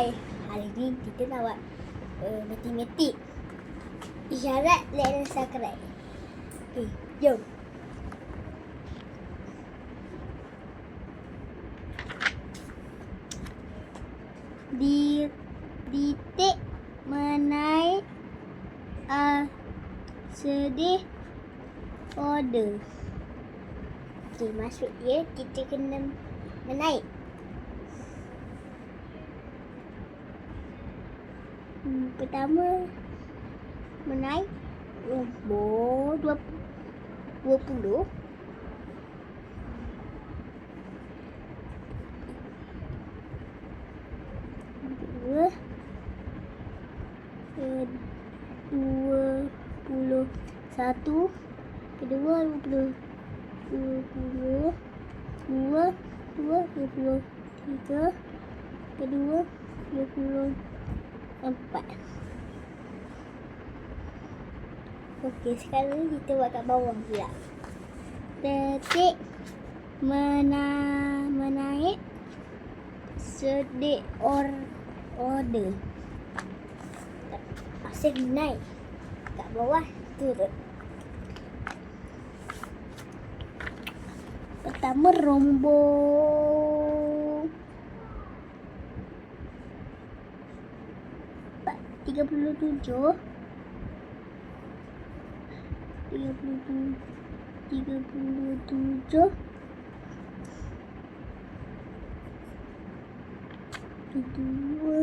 Hai, hari ni kita nak buat uh, matematik. Isyarat dan sakrat. Okey, jom. Di titik menaik uh, sedih order. Okey, masuk dia kita kena menaik. Hmm, pertama menaik nombor dua dua puluh. Dua ke- dua puluh satu kedua dua puluh dua puluh dua dua dua puluh tiga kedua dua puluh empat. Okey, sekarang kita buat kat bawah pula. Detik mena, menaik sedik or, order. Asyik naik. Kat bawah turun. Pertama rombong. Tiga puluh tujuh. Tiga puluh. Tiga puluh tujuh. Kedua.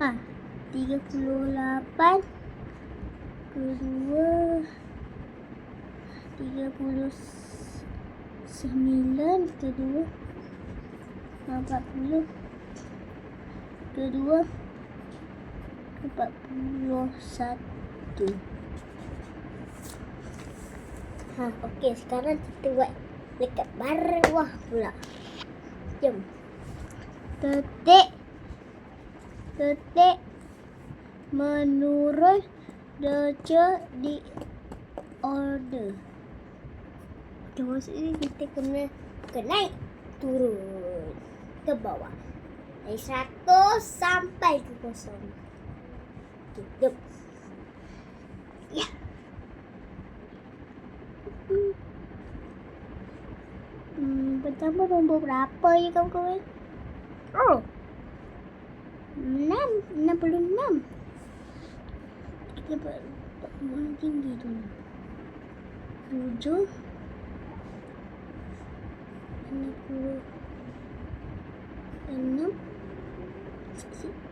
Ha, tiga puluh lapan. Kedua. Tiga puluh sembilan. Kedua. Empat puluh. Kedua. Empat puluh satu. Ha, okey. Sekarang kita buat dekat bawah pula. Jom. Detik. Detik. Menurun darjah di order. Okay, maksudnya kita kena ke naik, turun ke bawah. Dari 100 sampai ke kosong. Jom. Ya. Hmm. Pertama nombor berapa ya kawan-kawan? Oh. Enam. Enam puluh enam. Kita buat mana tinggi tu. Tujuh. Enam puluh enam. Sikit.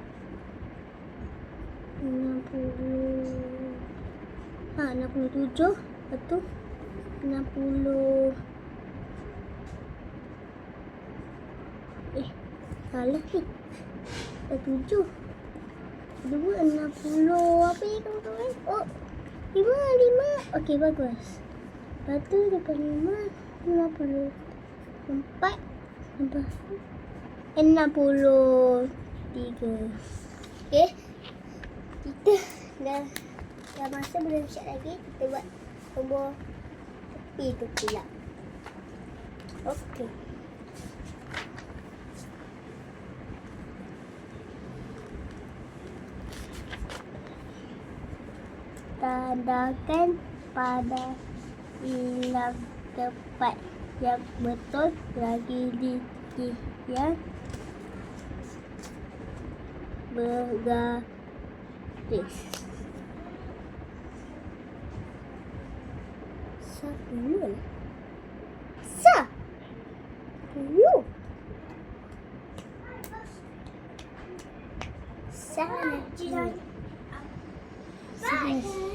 Enam puluh. Ha, enam puluh tujuh. Betul. Enam puluh. Eh, salah ni. Dah tujuh. Dua enam puluh. Apa ni kawan-kawan? Oh, lima, lima. Okey, bagus. Lepas tu depan lima, enam puluh. Empat. Empat. Enam puluh tiga. Okey. Kita dah dah masa belum siap lagi. Kita buat nombor tepi tu pula. Okey. Tandakan pada hilang tempat yang betul lagi di di yang bergaris. this. Sa lul. Sa lul. Sa lul. Sa lul.